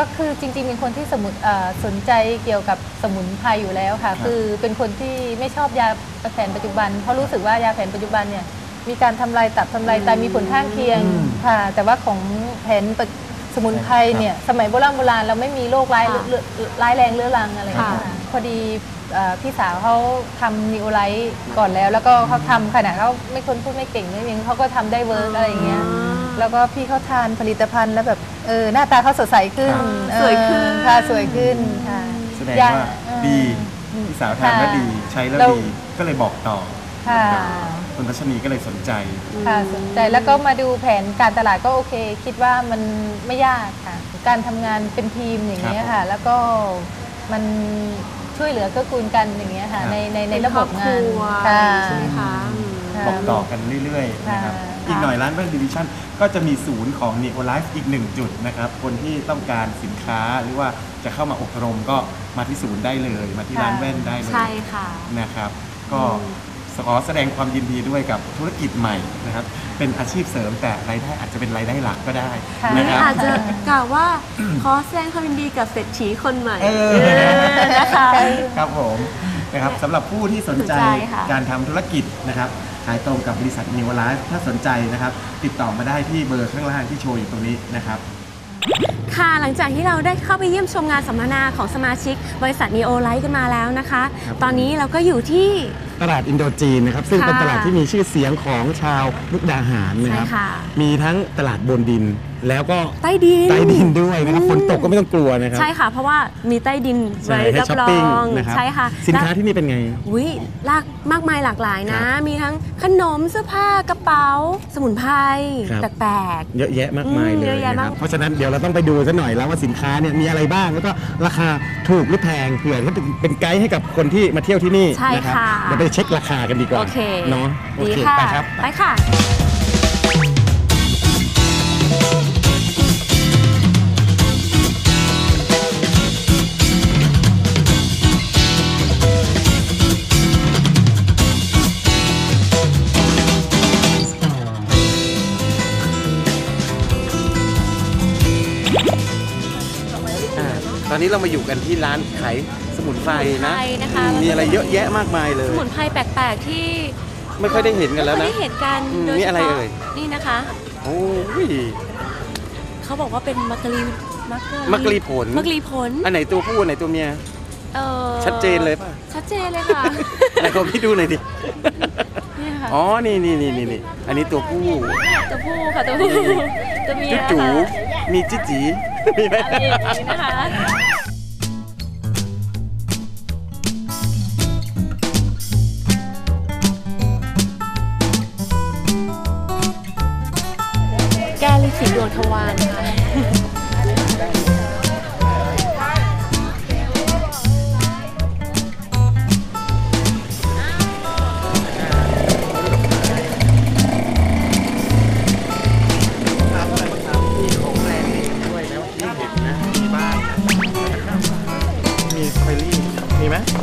ก็คือจริงๆ เป็นคนที่สมุนเอ่อสนใจเกี่ยวกับสมุนไพรอยู่แล้วค่ะครับคือเป็นคนที่ไม่ชอบยาแผนปัจจุบัน เพราะรู้สึกว่ายาแผนปัจจุบันเนี่ยมีการทำลายตับทำลายไตมีผลข้างเคียงอืมค่ะ แต่ว่าของแผนปัจสมุนไพรเนี่ยสมัยโบราณโบราณเราไม่มีโรคร้ายค่ะเรื้อร้ายแรงเรื้อรังอะไรอย่างเงี้ยค่ะค่ะพอดีเอ่อพี่สาวเขาทำนิโอไลท์ก่อนแล้ว แล้วก็เขาทำขนาดเขาไม่คนพูดไม่เก่งไม่ยังเขาก็ทำได้เวิร์กอะไรอย่างเงี้ย แล้วก็พี่เขาทานผลิตภัณฑ์แล้วแบบเออหน้าตาเขาสดใสขึ้นครับเออสวยขึ้น ค่ะสวยขึ้นค่ะแสดงยว่าเออ ดีพี่สาวทานแล้วดีใช้แล้วเรา ดีก็เลยบอกต่อค่ะคุณพัชนีก็เลยสนใจ ค่ะสนใจแล้วก็มาดูแผนการตลาดก็โอเค คิดว่ามันไม่ยากค่ะ การทำงานเป็นทีมอย่างเงี้ยค่ะ แล้วก็มันช่วยเหลือเกื้อกูลกันอย่างเงี้ยค่ะ ครับ ในในในเป็นระบบงานครอบครัว ค่ะ ใช่ไหมคะอืม ค่ะบอกต่อกันเรื่อยๆนะครับค่ะอีกหน่อยร้านแว่นดิวิชั่นก็จะมีศูนย์ของ Neo Life อีกหนึ่งจุดนะครับ คนที่ต้องการสินค้าหรือว่าจะเข้ามาอบรมก็มาที่ศูนย์ได้เลย มาที่ร้านแว่นได้เลยใช่ค่ะ นะครับ ก็ขอแสดงความยินดีด้วยกับธุรกิจใหม่นะครับ เป็นอาชีพเสริมแต่รายได้อาจจะเป็นรายได้หลักก็ได้ค่ะนะนี่ครับ อาจจะกล่าวว่า ขอแสดงความยินดีกับเศรษฐีคนใหม่เออ เออนะคะ ครับผม นะครับสำหรับผู้ที่สนใจสนใจค่ะ การทำธุรกิจนะครับขายตรงกับบริษัท New Life ถ้าสนใจนะครับ ติดต่อมาได้ที่เบอร์ข้างล่างที่โชว์อยู่ตรงนี้นะครับ ค่ะหลังจากที่เราได้เข้าไปเยี่ยมชมงานสัมมนาของสมาชิก บริษัท Neo Light กันมาแล้วนะคะ ครับ ตอนนี้เราก็อยู่ที่ ตลาดอินโดจีนนะครับ ซึ่งค่ะเป็นตลาดที่มีชื่อเสียงของชาวมุกดาหารนะครับ ใช่ค่ะมีทั้งตลาดบนดิน แล้วก็ใต้ดินใต้ดินด้วยนะครับอืมฝนตกก็ไม่ต้องกลัวนะครับ ใช่ค่ะ เพราะว่ามีใต้ดินใช่ไว้ให้รับช้อปรอปิ้งงนะครับใช่ค่ะ สินค้าแล้วที่นี่เป็นไงอุ้ยลากมากมายหลากหลายนะครับมีทั้งขนมเสื้อผ้ากระเป๋า สมุนไพรครับแปลกเยอะแยะมากมายอืมเลยเยอะแยะนะคมารักบเพราะฉะนั้นเดี๋ยวเราต้องไปดูซะหน่อยแล้วว่าสินค้าเนี่ยมีอะไรบ้างแล้วก็ราคาถูกหรือแพงเผื่อเขาเป็นเป็นไกด์ให้กับคนที่มาเที่ยวที่นี่ใช่นะครับค่ะเดี๋ยวไปเช็คราคากันดีกๆว่าโอเคเนาะโอดีเคค่ะไปครับไปค่ะ อนนี้เรามาอยู่กันที่ร้านขายสมุนไพรนะสมุนไพรนะคะ อืมมีอะไรเยอะแยะมากมายเลย สมุนไพรแปลกๆที่ไม่ค่อยได้เห็นกันแล้วไม่นะ ได้เห็นกันอืมโดยนี่เฉอะไรพาะเอ่ย นี่นะคะ โอ้ย เขาบอกว่าเป็นมักกะลีมักมักกะลีผล มักกะลีผลอันไหนตัวผู้อันไหนตัวเมีย เออชัดเจนเลยป่ะ ชัดเจนเลยค่ะ ไหนขอพี่ดูหน่อยดิ เนี่ยค่ะอ๋อ นี่นี่นี่นี่นี่อันนี้ตัวผู้ตัวผู้ค่ะตัวผู้ตัวเมียจุ๋ค่ะจูมีจิจีมีไหมอันนี้นะคะ แก้ลิขิตดวงทวารค่ะ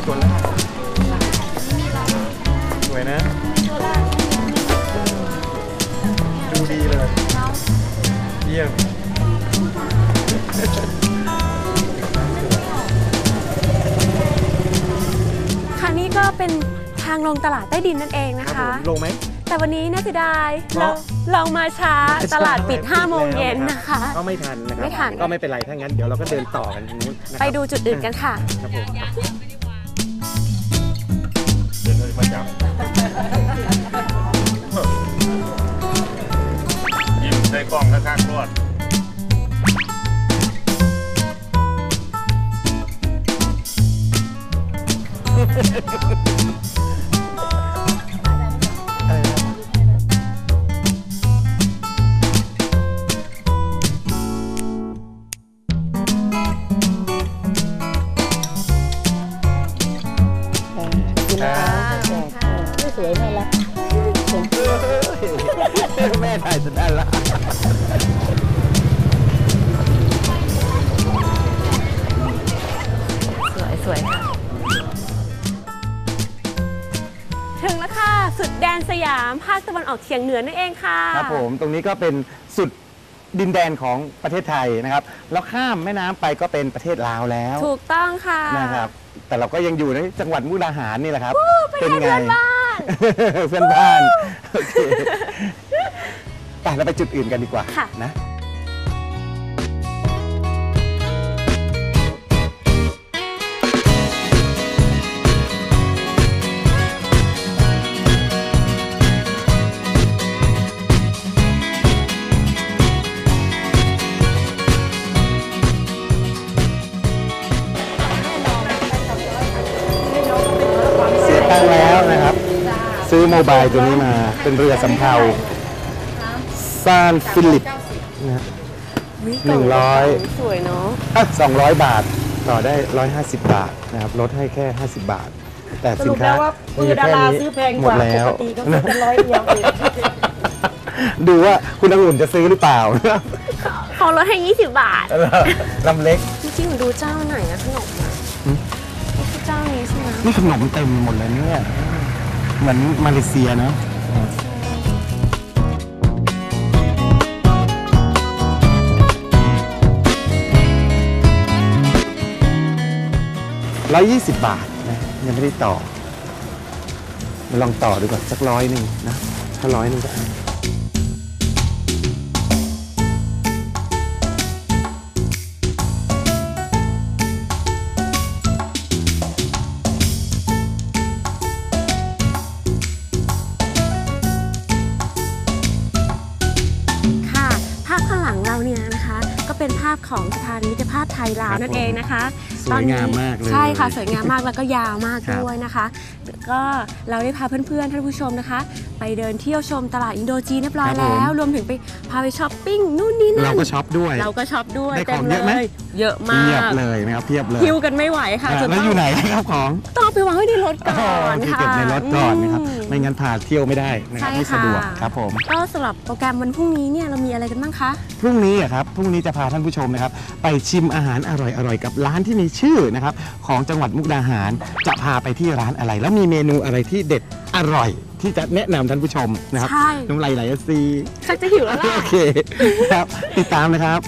ตัวแรกสวยนะ ดูดีเลยเยี่ยมค่ะนี่ก็เป็นทางลงตลาดใต้ดินนั่นเองนะครัคะ บผมลงไหม แต่วันนี้น่าเสียดายเพเราราะ เรามาช้าตลาดปิด5โมงเย็นนะคะ ก็ไม่ทันนะครับไม่ทัน ก็ไม่เป็นไรถ้างั้นเดี๋ยวเราก็เดินต่อกันตรงนู้นนะครับไปดูจุดอื่นกันค่ะ ครับผม ส่กล้องข้างๆรวด แม่ถ่ายจะได้ละสวยสวยค่ะ ถึงแล้วค่ะ สุดแดนสยามภาคตะวันออกเฉียงเหนือนั่นเองค่ะครับผมตรงนี้ก็เป็นสุดดินแดนของประเทศไทยนะครับ แล้วข้ามแม่น้ำไปก็เป็นประเทศลาวแล้วถูกต้องค่ะนะครับ แต่เราก็ยังอยู่ในจังหวัดมุกดาหารนี่แหละครับ เป็นไง เพื่อนบ้าน เพื่อนบ้านโอเค ไปเราไปจุดอื่นกันดีกว่าค่ะนะเสียตังค์แล้วนะครับ ซื้อโมบายตัวนี้มาเป็นเรือสำเภา ซานฟิลิปนะหนึ่งร้อย สวยเนาะ สองร้อยบาท ต่อได้ร้อยห้าสิบบาทนะครับลดให้แค่ห้าสิบบาท แต่สิรุนปแล้ค้าวว่าปืนดาราซื้อแพงหมกดว่าปแล้วกติก็เป็นร้อยเดียวดูว่าคุณองุ่นจะซื้อหรือเปล่า เขาลดให้ยี่สิบาท ลำเล็ก จริงๆดูเจ้าไหนนะขนมอะหืเจ้านี้ใช่ไหมนี่ขนมเต็มหมดเลยเนี่ย เหมือนมาเลเซียเนาะ 120 บาทนะยังไม่ได้ต่อ มาลองต่อดูก่อนสักร้อยหนึ่งนะ ถ้าร้อยหนึ่งก็ ของสะพานมิตรภาพไทยลาวนั่นเองนะคะสวยงามมากเลยใช่ค่ะสวยงามมากแล้วก็ยาวมากครับด้วยนะคะ ก็เราได้พาเพื่อนๆท่านผู้ชมนะคะ ไปเดินเที่ยวชมตลาดอินโดจีนเรียบร้อยแล้ว รวมถึงไปพาไปช้อปปิ้งนู่นนี่นั่นเราก็ช็อปด้วยเราก็ช็อปด้วยได้ของต็เยอะไหมล เยอะมาเพียบกเลยนะครับเพียบเลยคิวกันไม่ไหวค่ะอะจนแล้วต้องยู่ไหนครับของต้องเอาไปวางไว้ในรถก่อนที่ค่ะ เก็บในรถก่อนนะครับอืมไม่งั้นพาเที่ยวไม่ได้นะครับใช่ไม่สะดวกค่ะ ครับผม ก็สำหรับโปรแกรมวันพรุ่งนี้เนี่ยเรามีอะไรกันบ้างคะ พรุ่งนี้อะครับ พรุ่งนี้จะพาท่านผู้ชมนะครับ ไปชิมอาหารอร่อยๆ กับร้านที่มีชื่อนะครับ ของจังหวัดมุกดาหาร จะพาไปที่ร้านอะไร แล้วมีเมนูอะไรที่เด็ดอร่อย ที่จะแนะนำท่านผู้ชมนะครับใช่ น้ำลายไหลอะซีชักจะหิวแล้วล่ะ โอเคครับ ติดตามนะครับ